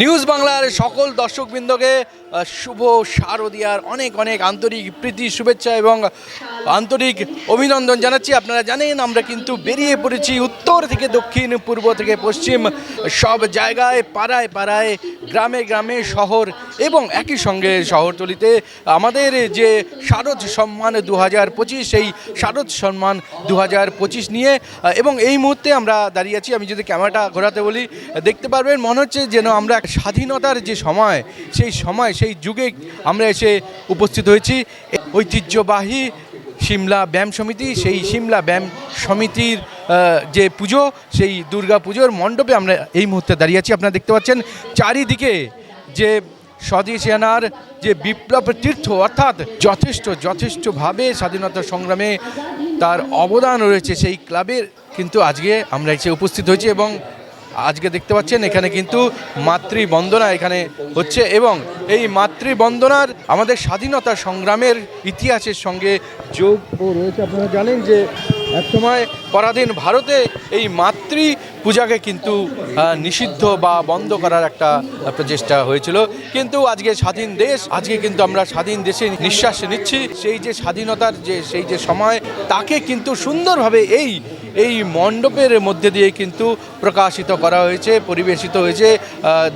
News বাংলার সকল দর্শকবৃন্দকে শুভ শারদিয়ার অনেক অনেক আন্তরিক প্রীতি, শুভেচ্ছা এবং আন্তরিক অভিনন্দন জানাচ্ছি। আপনারা জানেন, আমরা কিন্তু বেরিয়ে পড়েছি উত্তর থেকে দক্ষিণ, পূর্ব থেকে পশ্চিম সব জায়গায়, পাড়ায় পাড়ায়, গ্রামে গ্রামে, শহর এবং একই সঙ্গে শহরতলিতে। আমাদের যে শারদ সম্মান দু হাজার পঁচিশ, সেই শারদ সম্মান দু হাজার পঁচিশ নিয়ে এবং এই মুহূর্তে আমরা দাঁড়িয়ে আছি। আমি যদি ক্যামেরাটা ঘোরাতে বলি, দেখতে পারবেন, মনে হচ্ছে যেন আমরা স্বাধীনতার যে সময়, সেই সময়, সেই যুগে আমরা এসে উপস্থিত হয়েছি। ঐতিহ্যবাহী সিমলা ব্যায়াম সমিতি, সেই সিমলা ব্যায়াম সমিতির যে পুজো, সেই দুর্গা পুজোর মণ্ডপে আমরা এই মুহূর্তে দাঁড়িয়ে আছি। আপনারা দেখতে পাচ্ছেন চারিদিকে যে স্বদেশিয়ানার যে বিপ্লব তীর্থ, অর্থাৎ যথেষ্ট, যথেষ্টভাবে স্বাধীনতা সংগ্রামে তার অবদান রয়েছে সেই ক্লাবের। কিন্তু আজকে আমরা এসে উপস্থিত হয়েছি এবং আজকে দেখতে পাচ্ছেন, এখানে কিন্তু মাতৃবন্দনা এখানে হচ্ছে এবং এই মাতৃবন্দনার আমাদের স্বাধীনতা সংগ্রামের ইতিহাসের সঙ্গে যোগ রয়েছে। আপনারা জানেন যে একসময় পরাধীন ভারতে এই মাতৃ পূজাকে কিন্তু নিষিদ্ধ বা বন্ধ করার একটা প্রচেষ্টা হয়েছিল। কিন্তু আজকে স্বাধীন দেশ, আজকে কিন্তু আমরা স্বাধীন দেশে নিঃশ্বাস নিচ্ছি। সেই যে স্বাধীনতার যে, সেই যে সময়, তাকে কিন্তু সুন্দরভাবে এই এই মণ্ডপের মধ্যে দিয়ে কিন্তু প্রকাশিত করা হয়েছে, পরিবেশিত হয়েছে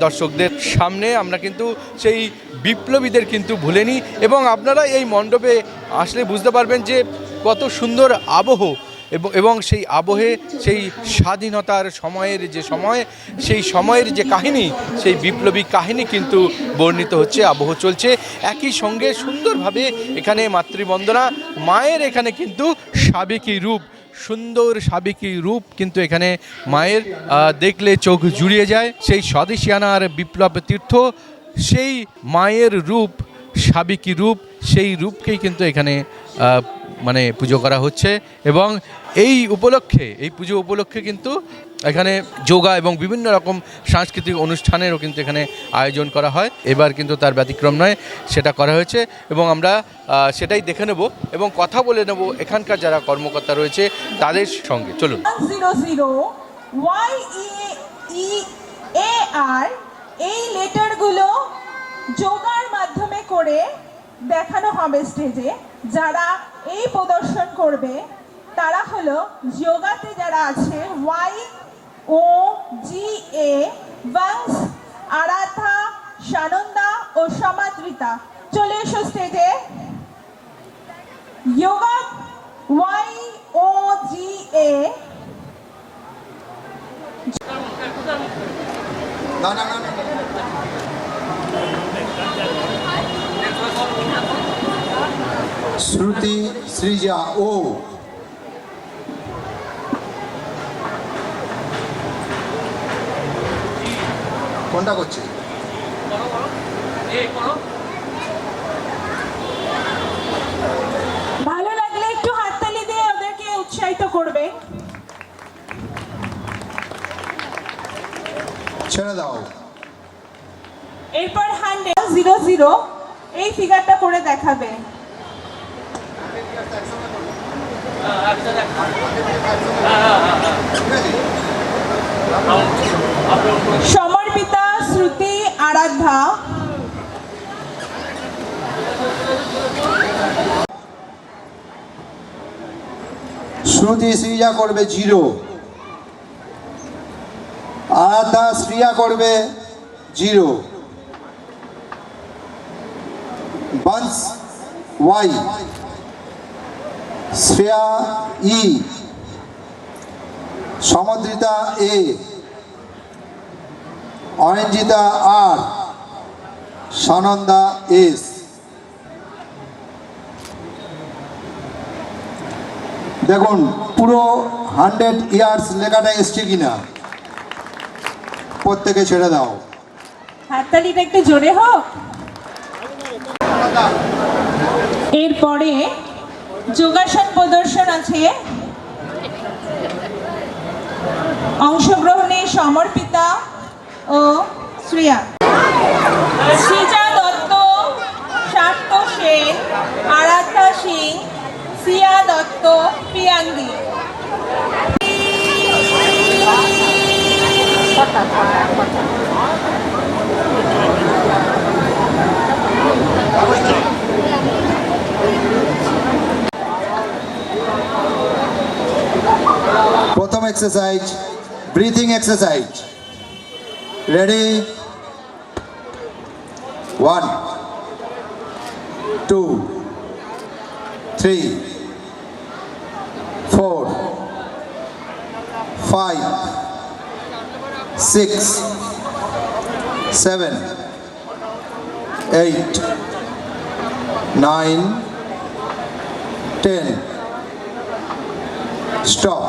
দর্শকদের সামনে। আমরা কিন্তু সেই বিপ্লবীদের কিন্তু ভুলেনি এবং আপনারা এই মণ্ডপে আসলে বুঝতে পারবেন যে কত সুন্দর আবহ এবং সেই আবহে সেই স্বাধীনতার সময়ের যে সময়, সেই সময়ের যে কাহিনী, সেই বিপ্লবী কাহিনী কিন্তু বর্ণিত হচ্ছে, আবহ চলছে। একই সঙ্গে সুন্দরভাবে এখানে মাতৃবন্দনা, মায়ের এখানে কিন্তু সাবেকি রূপ সুন্দর সাবেকি রূপ কিন্তু এখানে মায়ের দেখলে চোখ জুড়িয়ে যায়। সেই স্বদেশিয়ানার বিপ্লব তীর্থ, সেই মায়ের রূপ, সাবেকি রূপ, সেই রূপকেই কিন্তু এখানে মানে পুজো করা হচ্ছে এবং এই উপলক্ষে, এই পুজো উপলক্ষে কিন্তু এখানে যোগা এবং বিভিন্ন রকম সাংস্কৃতিক অনুষ্ঠানেরও কিন্তু এখানে আয়োজন করা হয়। এবার কিন্তু তার ব্যতিক্রম নয়, সেটা করা হয়েছে এবং আমরা সেটাই দেখে নেব এবং কথা বলে নেব এখানকার যারা কর্মকর্তা রয়েছে তাদের সঙ্গে। চলুন। এ আর এই লেটারগুলো যোগার মাধ্যমে করে দেখানো হবে স্টেজে যারা এই প্রদর্শন করবে, তারা হলো যোগাতে যারা আছে ওয়াই ও জি এ বংশ আরাধা সানন্দা ও সমাদৃতা চলে এসো স্টেজে যোগা ওয়াই ও জি এ না না না। শ্রুতি সৃজা ও কোনটা করছে? ভালো লাগলে একটু হাততালি দিয়ে ওদেরকে উৎসাহিত করবে। ছেড়ে দাও। এরপর হান্ড্রেড জিরো জিরো। এই ফিগারটা করে দেখাবে। সমর্পিতা শ্রুতি, আরাধ্যা। শ্রুতি সৃজা করবে জিরো। আরাধা শ্রিয়া করবে জিরো। বংশ Y Shreya E Samadrita A Oranjita R Sananda S দেখুন, পুরো হান্ড্রেড ইয়ার্স লেখাটা এসছে কিনা? প্রত্যেকে ছেড়ে দাও। হাততালিটা একটু জোরে হোক। এরপরে যোগাসন প্রদর্শন আছে। অংশগ্রহণে সমর্পিতা ও Sriya. Srija Dutta, Sartha Sen, Aradhya Singh, Siya Dutta, Priyangi. Exercise, breathing exercise. Ready? One, two, three, four, five, six, seven, eight, nine, ten. Stop.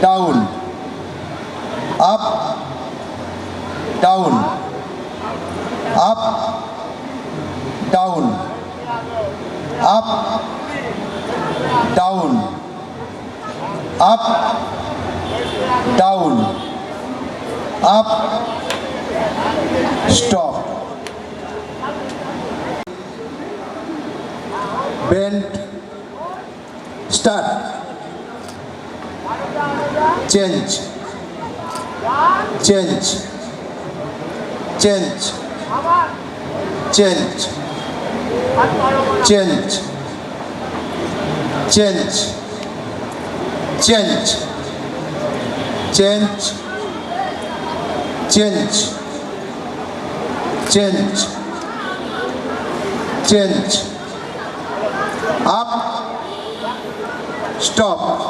Down up down up down up down up down up stop. Bend start change change change change change change change change change change change up stop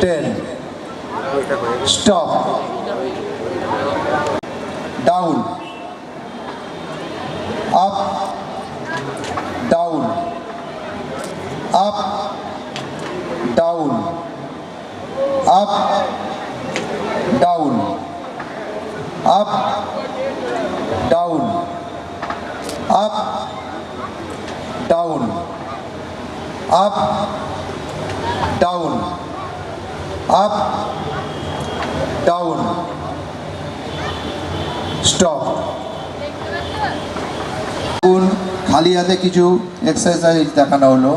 ten stop down up down up down up down up down up down up up, down stop খালি হাতে কিছু exercise দেখানো হলো?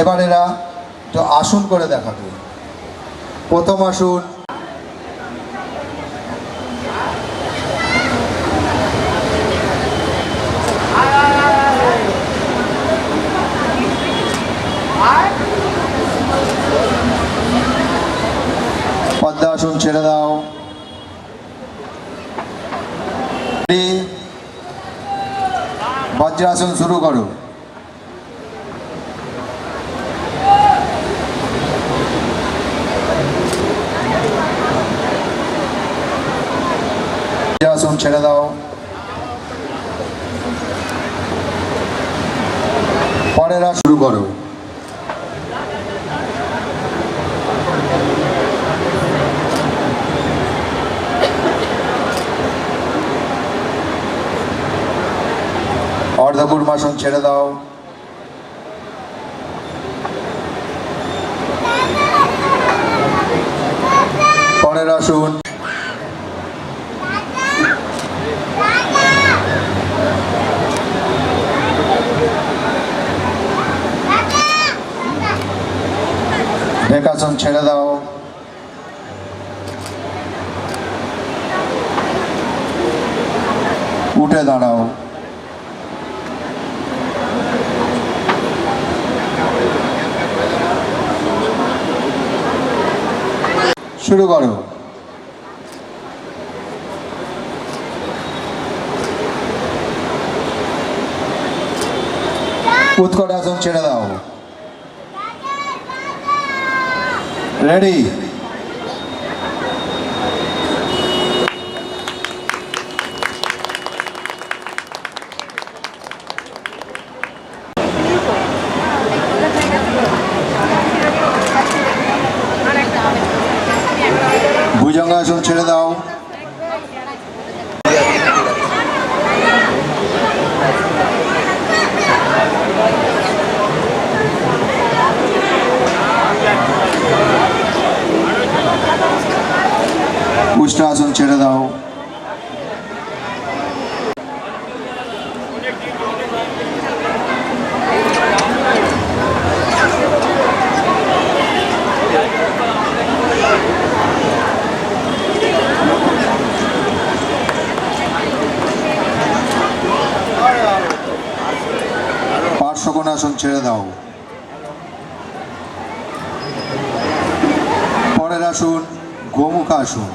এবার এরা তো আসন করে দেখাবে। প্রথম আসন ছেড়ে দাও। বজ্রাসন শুরু করো। বজ্রাসন ছেড়ে দাও। পরেরা শুরু করো। অর্ধকুর্মাসন ছেড়ে দাও। পরের আসুন। ছেড়ে দাও। উঠে দাঁড়াও। শুরু করো। উৎকট আসন ছেড়ে দাও। রেডি ভুজঙ্গাসন ছেড়ে দাও উষ্ট্রাসন ছেড়ে দাও পার্শ্বকোণাসন ছেড়ে দাও পরের আসুন গোমুখ আসুন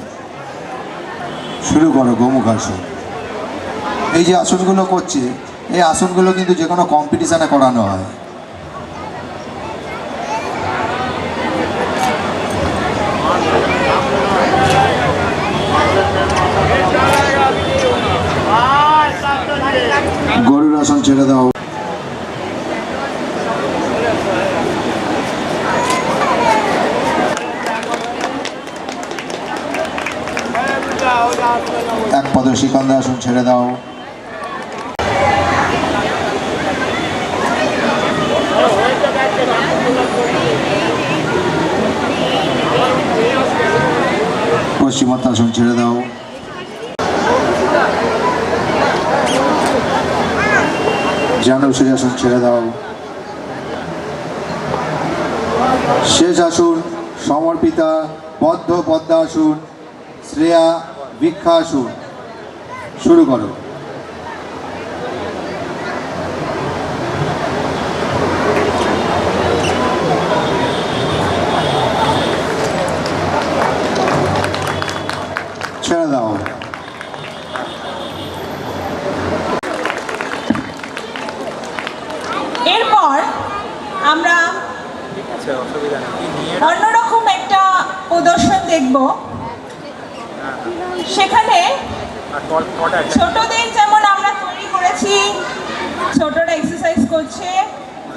শুরু আসুন এই যে আসনগুলো করছে, এই আসনগুলো কিন্তু যে কোনো কম্পিটিশানে করানো হয়। গরুর আসন ছেড়ে দাও। এক পদ শিকন্দা আসন ছেড়ে দাও। পশ্চিমোত্তাসন ছেড়ে দাও। জানুসী আসন ছেড়ে দাও। শেষ আসুন, সমর্পিতা, বদ্ধ পদ্মাসন শ্রেয়া ভিক্ষাসুর শুরু করো। ছেড়ে দাও। এরপর আমরা অন্যরকম একটা প্রদর্শন দেখব। ছোটদের যেমন আমরা তৈরি করেছি, ছোটরা এক্সারসাইজ করছে,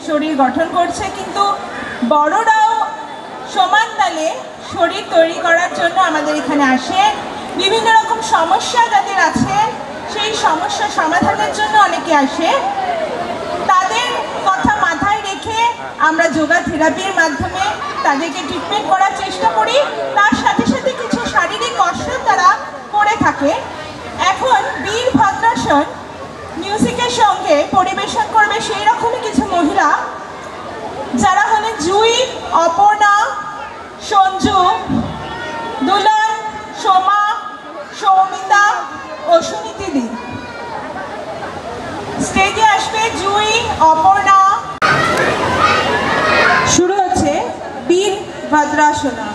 শরীর গঠন করছে, কিন্তু বড়রাও সমান তালে শরীর তৈরি করার জন্য আমাদের এখানে আসে। বিভিন্ন রকম সমস্যা যাদের আছে, সেই সমস্যা সমাধানের জন্য অনেকে আসে। তাদের কথা মাথায় রেখে আমরা যোগা থেরাপির মাধ্যমে তাদেরকে ট্রিটমেন্ট করার চেষ্টা করি। তার সাথে সাথে কিছু শারীরিক কসরত তারা করে থাকে। এখন বীর ভদ্রাসন মিউজিকের সঙ্গে পরিবেশন করবে সেই রকমই কিছু মহিলা, যারা হলেন জুই, অপর্ণা, সঞ্জু, দুলন, সোমা, সৌমিতা ও সুনীতি দি। স্টেজে আসবে জুই, অপর্ণা। শুরু হচ্ছে বীর ভদ্রাসনা।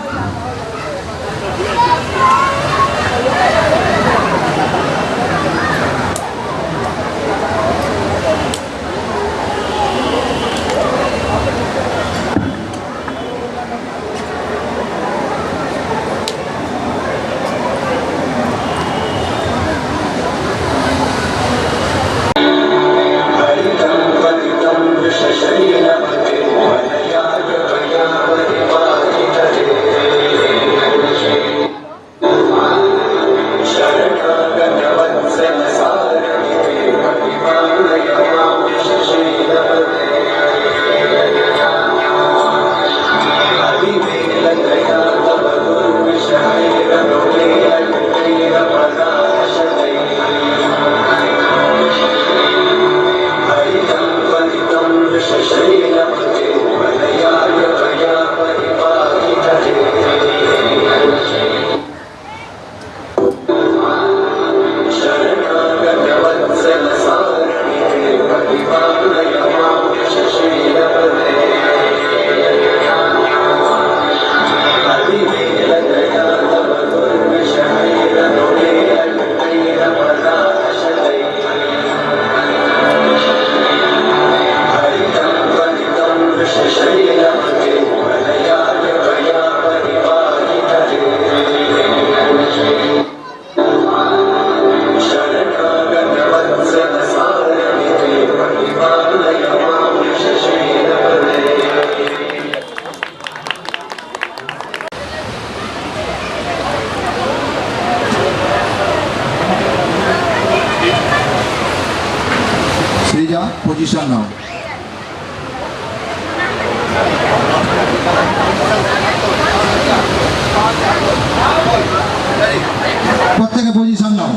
প্রত্যেকে পজিশন নাও।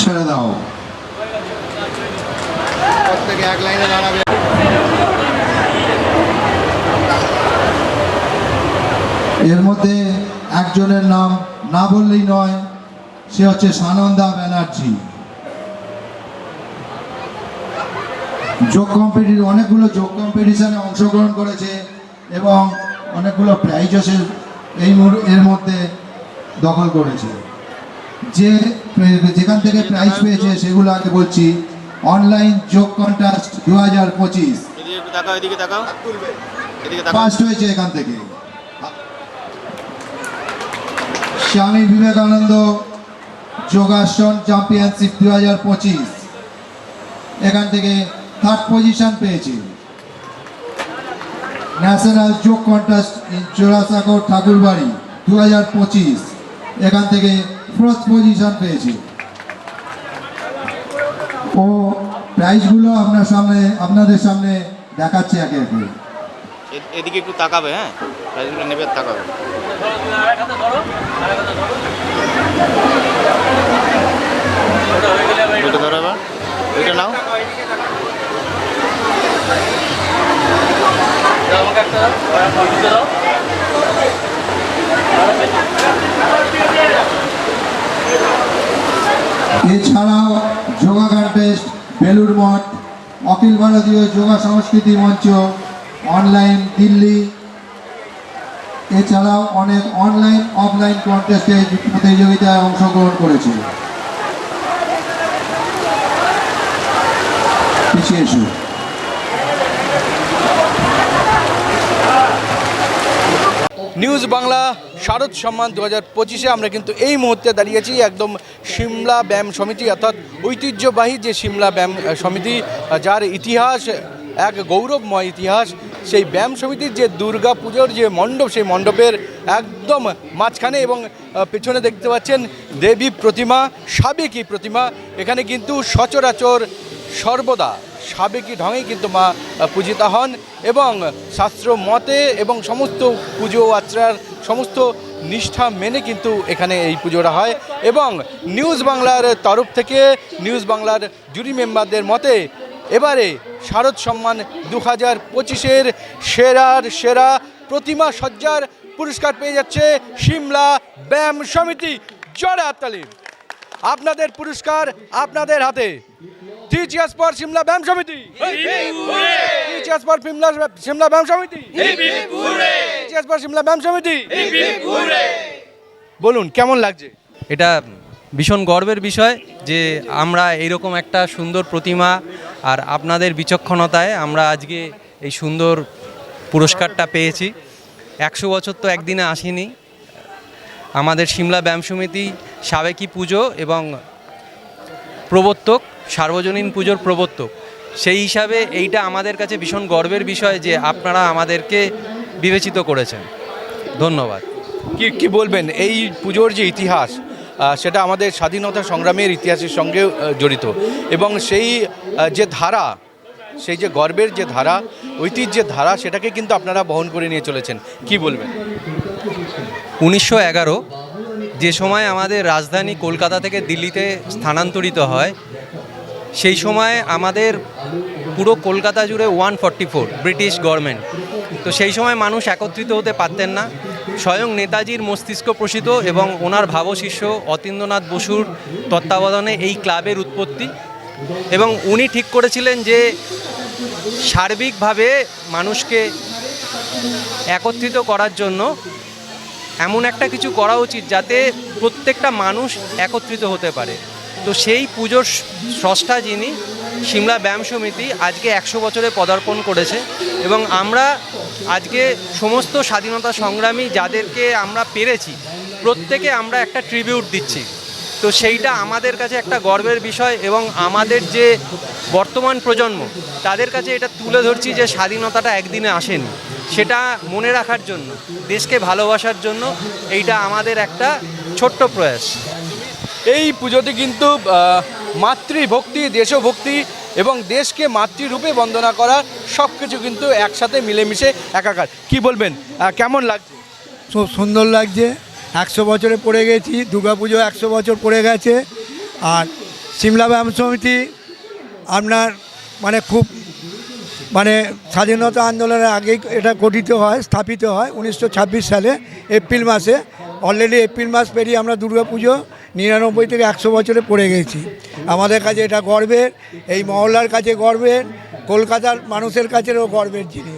ছেড়ে দাও। প্রত্যেকে এক লাইনে দাঁড়াবে। এর মধ্যে একজনের নাম না বললেই নয় সে হচ্ছে সানন্দা ব্যানার্জি। যোগ কম্পিটি অনেকগুলো যোগ কম্পিটিশনে অংশগ্রহণ করেছে এবং অনেকগুলো প্রাইজও সে এই এর মধ্যে দখল করেছে। যে যেখান থেকে প্রাইজ পেয়েছে সেগুলো আগে বলছি। অনলাইন যোগ কন্টাস্ট দু হাজার পঁচিশ ফার্স্ট হয়েছে এখান থেকে। স্বামী বিবেকানন্দ যোগাসন চ্যাম্পিয়নশিপ দু হাজার পঁচিশ। এখান থেকে থার্ড পজিশন পেয়েছে। National yog contest in Jorasagar Thakurbari দু হাজার পঁচিশ। এখান থেকে ফোর্থ পজিশন পেয়েছে। ও প্রাইজগুলো আপনার সামনে, আপনাদের সামনে দেখাচ্ছে একে একে। এদিকে একটু তাকাবে হ্যাঁ? প্রাইজগুলো নেবে তাকাবে। ওইটা ধরো এবার। ওইটা নাও। এছাড়াও যোগা কন্টেস্ট বেলুর মঠ অখিল ভারতীয় যোগা সংস্কৃতি মঞ্চ অনলাইন দিল্লি এছাড়াও অনেক অনলাইন অফলাইন কন্টেস্টে প্রতিযোগিতায় অংশগ্রহণ করেছে। নিউজ বাংলা, শারদ সম্মান দু হাজার পঁচিশে আমরা কিন্তু এই মুহূর্তে দাঁড়িয়েছি একদম সিমলা ব্যায়াম সমিতি, অর্থাৎ ঐতিহ্যবাহী যে সিমলা ব্যায়াম সমিতি, যার ইতিহাস, এক গৌরবময় ইতিহাস সেই ব্যায়াম সমিতির যে দুর্গা পুজোর যে মণ্ডপ, সেই মণ্ডপের একদম মাঝখানে এবং পেছনে দেখতে পাচ্ছেন দেবী প্রতিমা, সাবেকি প্রতিমা। এখানে কিন্তু সচরাচর সর্বদা সাবেকি ঢঙেই কিন্তু মা পূজিতা হন এবং শাস্ত্র মতে এবং সমস্ত পুজো আচরার সমস্ত নিষ্ঠা মেনে কিন্তু এখানে এই পুজোটা হয় এবং নিউজ বাংলার তরফ থেকে, নিউজ বাংলার জুরি মেম্বারদের মতে এবারে শারদ সম্মান দু হাজার পঁচিশের সেরার সেরা প্রতিমা সজ্জার পুরস্কার পেয়ে যাচ্ছে সিমলা ব্যায়াম সমিতি জড়ে হাততালির আপনাদের পুরস্কার আপনাদের হাতে। থ্রি চেয়ার্স সিমলা ব্যায়াম সমিতি। সিমলা সিমলা ব্যায়াম সমিতি। থ্রি চেয়ার্স সিমলা ব্যায়াম সমিতি। বলুন কেমন লাগছে? এটা ভীষণ গর্বের বিষয় যে আমরা এইরকম একটা সুন্দর প্রতিমা আর আপনাদের বিচক্ষণতায় আমরা আজকে এই সুন্দর পুরস্কারটা পেয়েছি। একশো বছর তো একদিনে আসেনি। আমাদের সিমলা ব্যায়াম সমিতি সাবেকি পুজো এবং প্রবর্তক, সার্বজনীন পুজোর প্রবর্তক। সেই হিসাবে এইটা আমাদের কাছে ভীষণ গর্বের বিষয় যে আপনারা আমাদেরকে বিবেচিত করেছেন। ধন্যবাদ। কি কি বলবেন? এই পুজোর যে ইতিহাস সেটা আমাদের স্বাধীনতা সংগ্রামের ইতিহাসের সঙ্গে জড়িত। এবং সেই যে ধারা, সেই যে গর্বের যে ধারা, ঐতিহ্যের ধারা, সেটাকে কিন্তু আপনারা বহন করে নিয়ে চলেছেন। কি বলবেন? উনিশশো এগারো, যে সময় আমাদের রাজধানী কলকাতা থেকে দিল্লিতে স্থানান্তরিত হয়, সেই সময় আমাদের পুরো কলকাতা জুড়ে one forty four British government. তো সেই সময় মানুষ একত্রিত হতে পারতেন না। স্বয়ং নেতাজির মস্তিষ্ক প্রসিত এবং ওনার ভাবশিষ্য অতীন্দ্রনাথ বসুর তত্ত্বাবধানে এই ক্লাবের উৎপত্তি এবং উনি ঠিক করেছিলেন যে সার্বিকভাবে মানুষকে একত্রিত করার জন্য এমন একটা কিছু করা উচিত যাতে প্রত্যেকটা মানুষ একত্রিত হতে পারে। তো সেই পুজোর স্রষ্টা যিনি সিমলা ব্যায়াম সমিতি আজকে একশো বছরে পদার্পণ করেছে এবং আমরা আজকে সমস্ত স্বাধীনতা সংগ্রামী যাদেরকে আমরা পেরেছি, প্রত্যেকে আমরা একটা ট্রিবিউট দিচ্ছি। তো সেইটা আমাদের কাছে একটা গর্বের বিষয় এবং আমাদের যে বর্তমান প্রজন্ম, তাদের কাছে এটা তুলে ধরছি যে স্বাধীনতাটা একদিনে আসেনি। সেটা মনে রাখার জন্য, দেশকে ভালোবাসার জন্য এইটা আমাদের একটা ছোট্ট প্রয়াস। এই পুজোতে কিন্তু মাতৃভক্তি, দেশভক্তি এবং দেশকে মাতৃরূপে বন্দনা করা সব কিছু কিন্তু একসাথে মিলেমিশে একাকার। কি বলবেন? কেমন লাগছে? খুব সুন্দর লাগছে। একশো বছরে পড়ে গেছি, দুর্গাপুজো একশো বছর পড়ে গেছে। আর সিমলা ব্যায়াম সমিতি আপনার মানে খুব মানে স্বাধীনতা আন্দোলনের আগেই এটা গঠিত হয়, স্থাপিত হয় উনিশশো ছাব্বিশ সালে, এপ্রিল মাসে। অলরেডি এপ্রিল মাস পেরিয়ে আমরা দুর্গাপুজো নিরানব্বই থেকে একশো বছরে পড়ে গেছি। আমাদের কাছে এটা গর্বের এই মহল্লার কাছে গর্বের কলকাতার মানুষের কাছেও গর্বের জিনিস।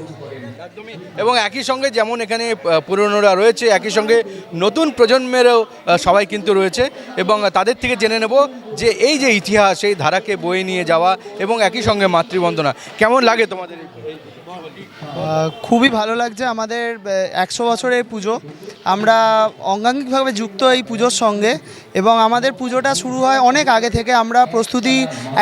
এবং একই সঙ্গে যেমন এখানে পুরনোরা রয়েছে একই সঙ্গে নতুন প্রজন্মেরও সবাই কিন্তু রয়েছে। এবং তাদের থেকে জেনে নেব যে এই যে ইতিহাস সেই ধারাকে বয়ে নিয়ে যাওয়া এবং একই সঙ্গে মাতৃবন্দনা কেমন লাগে তোমাদের এই- এই- খুবই ভালো লাগছে আমাদের একশো বছরের পুজো। আমরা অঙ্গাঙ্গিকভাবে যুক্ত এই পুজোর সঙ্গে এবং আমাদের পুজোটা শুরু হয় অনেক আগে থেকে। আমরা প্রস্তুতি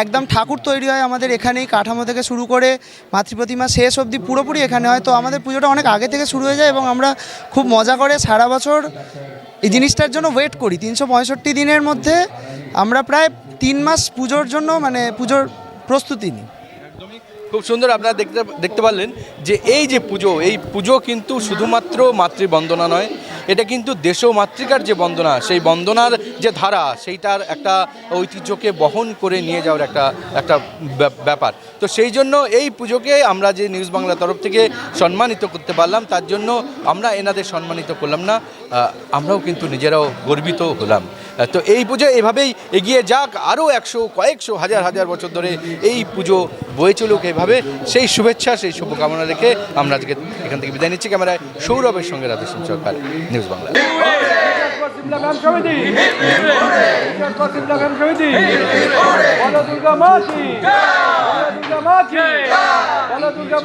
একদম ঠাকুর তৈরি হয় আমাদের এখানেই, কাঠামো থেকে শুরু করে মাতৃপ্রতিমা শেষ অবধি পুরোপুরি এখানে হয়। তো আমাদের পুজোটা অনেক আগে থেকে শুরু হয়ে যায় এবং আমরা খুব মজা করে সারা বছর এই জিনিসটার জন্য ওয়েট করি। তিনশো পঁয়ষট্টি দিনের মধ্যে আমরা প্রায় তিন মাস পুজোর জন্য মানে পুজোর প্রস্তুতি নিই। খুব সুন্দর আপনারা দেখতে দেখতে পারলেন যে এই যে পুজো, এই পুজো কিন্তু শুধুমাত্র মাতৃবন্দনা নয়, এটা কিন্তু দেশ মাতৃকার যে বন্দনা, সেই বন্দনার যে ধারা, সেইটার একটা ঐতিহ্যকে বহন করে নিয়ে যাওয়ার একটা একটা ব্যাপ- ব্যাপার। তো সেই জন্য এই পুজোকে আমরা যে নিউজ বাংলার তরফ থেকে সম্মানিত করতে পারলাম, তার জন্য আমরা এনাদের সম্মানিত করলাম না আমরাও কিন্তু নিজেরাও গর্বিত হলাম। তো এই পুজো এভাবেই এগিয়ে যাক। আরও একশো, কয়েকশো, হাজার হাজার বছর ধরে এই পুজো বয়ে চলুক এভাবে। সেই শুভেচ্ছা, সেই শুভকামনা রেখে আমরা আজকে এখান থেকে বিদায় নিচ্ছি। ক্যামেরায় সৌরভের সঙ্গে রাধেশ্যাম সরকার নিউজ বাংলা দুর্গা দুর্গা